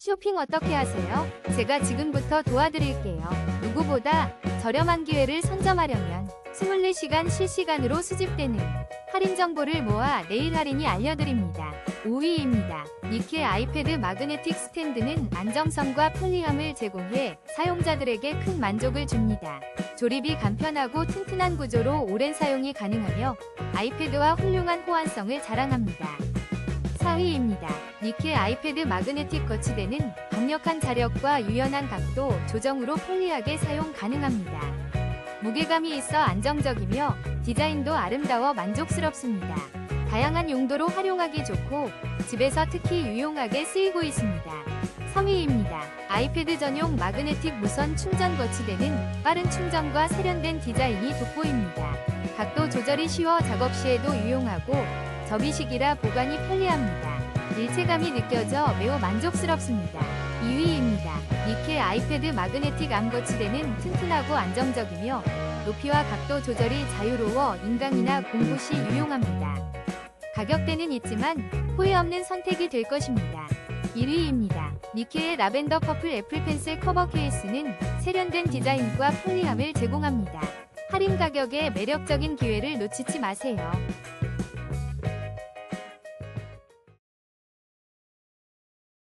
쇼핑 어떻게 하세요? 제가 지금부터 도와드릴게요. 누구보다 저렴한 기회를 선점하려면 24시간 실시간으로 수집되는 할인 정보를 모아 내일 할인이 알려드립니다. 5위입니다. 니케 아이패드 마그네틱 스탠드는 안정성과 편리함을 제공해 사용자들에게 큰 만족을 줍니다. 조립이 간편하고 튼튼한 구조로 오랜 사용이 가능하며 아이패드와 훌륭한 호환성을 자랑합니다. 4위입니다. 니케 아이패드 마그네틱 거치대는 강력한 자력과 유연한 각도 조정으로 편리하게 사용 가능합니다. 무게감이 있어 안정적이며 디자인도 아름다워 만족스럽습니다. 다양한 용도로 활용하기 좋고 집에서 특히 유용하게 쓰이고 있습니다. 3위입니다. 아이패드 전용 마그네틱 무선 충전 거치대는 빠른 충전과 세련된 디자인이 돋보입니다. 각도 조절이 쉬워 작업 시에도 유용하고 접이식이라 보관이 편리합니다. 일체감이 느껴져 매우 만족스럽습니다. 2위입니다. 니케 아이패드 마그네틱 암 거치대는 튼튼하고 안정적이며 높이와 각도 조절이 자유로워 인강이나 공부 시 유용합니다. 가격대는 있지만 후회 없는 선택이 될 것입니다. 1위입니다. 니케의 라벤더 퍼플 애플 펜슬 커버 케이스는 세련된 디자인과 편리함을 제공합니다. 할인 가격에 매력적인 기회를 놓치지 마세요.